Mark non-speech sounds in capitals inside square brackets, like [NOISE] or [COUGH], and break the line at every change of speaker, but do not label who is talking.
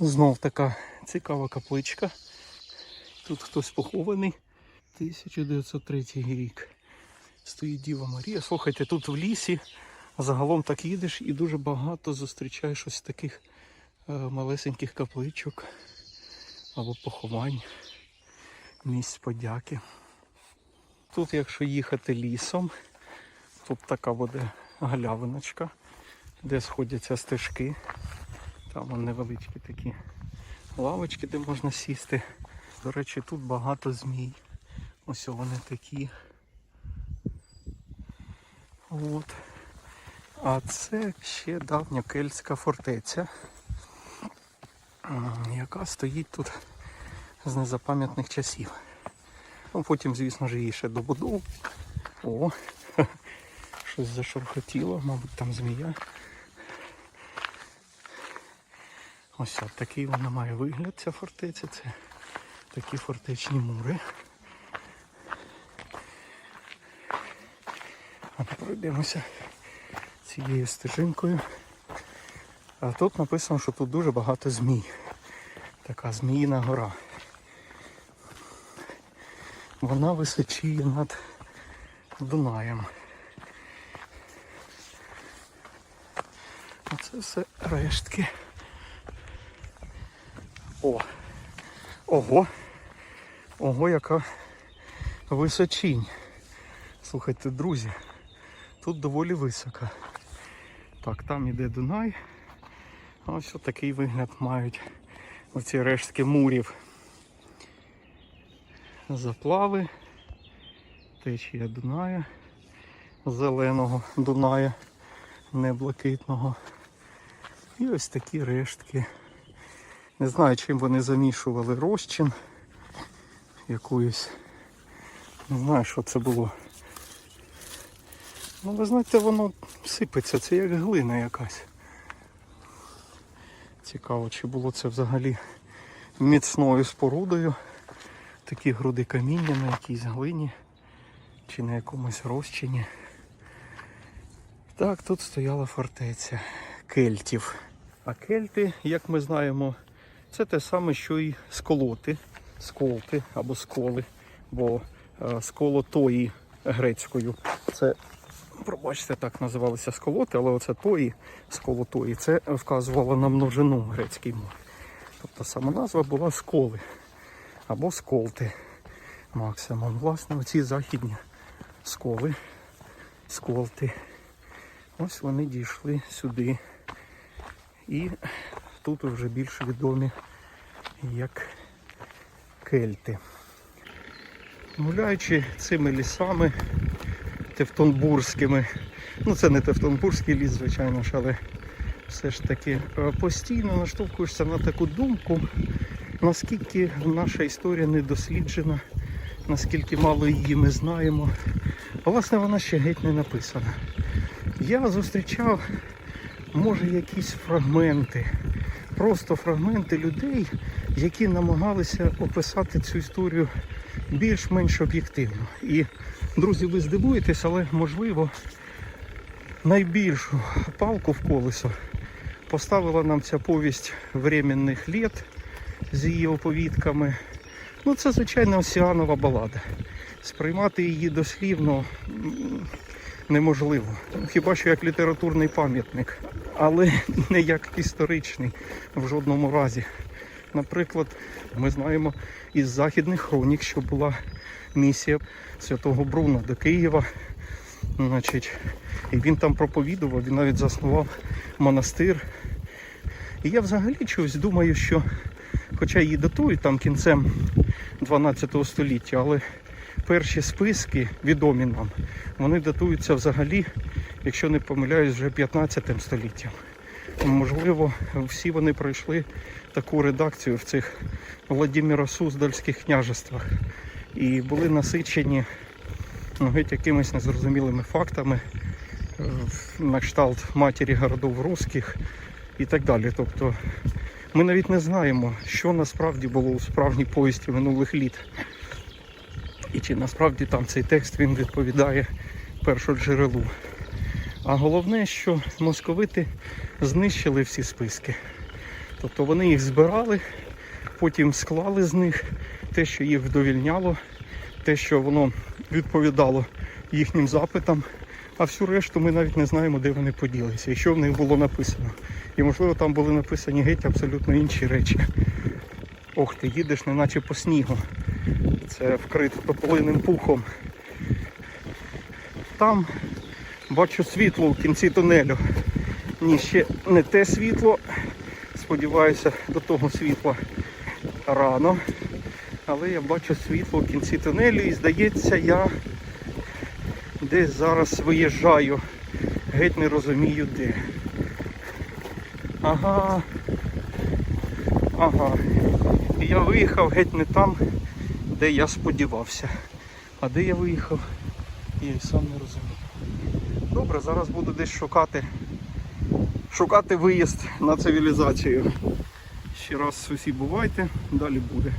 Знов така цікава капличка. Тут хтось похований. 1903 рік. Стоїть Діва Марія. Слухайте, тут в лісі загалом так їдеш і дуже багато зустрічаєш ось таких е, малесеньких капличок або поховань, місць подяки. Тут, якщо їхати лісом, тут така буде галявиночка, де сходяться стежки. Там вон невеличкі такі лавочки, де можна сісти. До речі, тут багато змій. Ось вони такі. От. А це ще давня кельтська фортеця, яка стоїть тут з незапам'ятних часів. Ну, потім, звісно ж, її ще добудову. О, [LAUGHS] щось зашурхотіло, мабуть, там змія. Ось от такий вона має вигляд, ця фортеця. Це такі фортечні мури. Ми пройдемося цією стежинкою. А тут написано, що тут дуже багато змій. Така зміїна гора. Вона височіє над Дунаєм. Оце все рештки. О! Ого! Ого, яка височінь. Слухайте, друзі, тут доволі високо. Так, там іде Дунай. Ось такий вигляд мають оці рештки мурів. Заплави, течія Дуная, зеленого Дуная, не блакитного. І ось такі рештки. Не знаю, чим вони замішували розчин якоюсь. Не знаю, що це було. Ну, ви знаєте, воно сипеться, це як глина якась. Цікаво, чи було це взагалі міцною спорудою. Такі груди каміння на якійсь глині чи на якомусь розчині. Так, тут стояла фортеця кельтів. А кельти, як ми знаємо, це те саме, що і сколоти, сколти або сколи, бо е, сколотої грецькою. Це, пробачте, так називалися сколоти, але оце тої сколотої, це вказувало на множину грецькій мові. Тобто сама назва була сколи або сколти максимум. Власне, оці західні сколи, сколти. Ось вони дійшли сюди. І тут вже більш відомі як кельти. Гуляючи цими лісами тевтонбурзькими, ну це не тевтонбурзький ліс, звичайно ж, але все ж таки е, постійно наштовхуєшся на таку думку, наскільки наша історія не досліджена, наскільки мало її ми знаємо. А власне вона ще геть не написана. Я зустрічав, може, якісь фрагменти, просто фрагменти людей, які намагалися описати цю історію більш-менш об'єктивно. І, друзі, ви здивуєтесь, але можливо найбільшу палку в колесо поставила нам ця повість временних літ з її оповідками. Ну, це, звичайно, осіанова балада. Сприймати її дослівно неможливо. Хіба що як літературний пам'ятник, але не як історичний в жодному разі. Наприклад, ми знаємо із західних хронік, що була місія святого Бруна до Києва. Значить, і він там проповідував, він навіть заснував монастир. І я взагалі чогось думаю, що, хоча її датують там кінцем 12 століття, але перші списки відомі нам, вони датуються взагалі, якщо не помиляюсь, вже 15 століттям. Можливо, всі вони пройшли таку редакцію в цих Владимиро Суздальських княжествах і були насичені ну, геть якимись незрозумілими фактами на кшталт матері городов русських і так далі. Тобто ми навіть не знаємо, що насправді було у справжній повісті минулих літ. І чи насправді там цей текст він відповідає першоджерелу. А головне, що московити знищили всі списки. Тобто вони їх збирали, потім склали з них те, що їх вдовільняло, те, що воно відповідало їхнім запитам. А всю решту ми навіть не знаємо, де вони поділися і що в них було написано. І можливо там були написані геть абсолютно інші речі. Ох, ти їдеш, неначе по снігу. Це вкрито тополиним пухом. Там бачу світло в кінці тунелю. Ні, ще не те світло. Сподіваюся, до того світла рано. Але я бачу світло в кінці тунелю і здається, я десь зараз виїжджаю. Геть не розумію де. Ага. Ага. І я виїхав геть не там, де я сподівався. А де я виїхав, я і сам не розумію. Добре, зараз буду десь шукати. Шукати виїзд на цивілізацію. Ще раз усі бувайте, далі буде.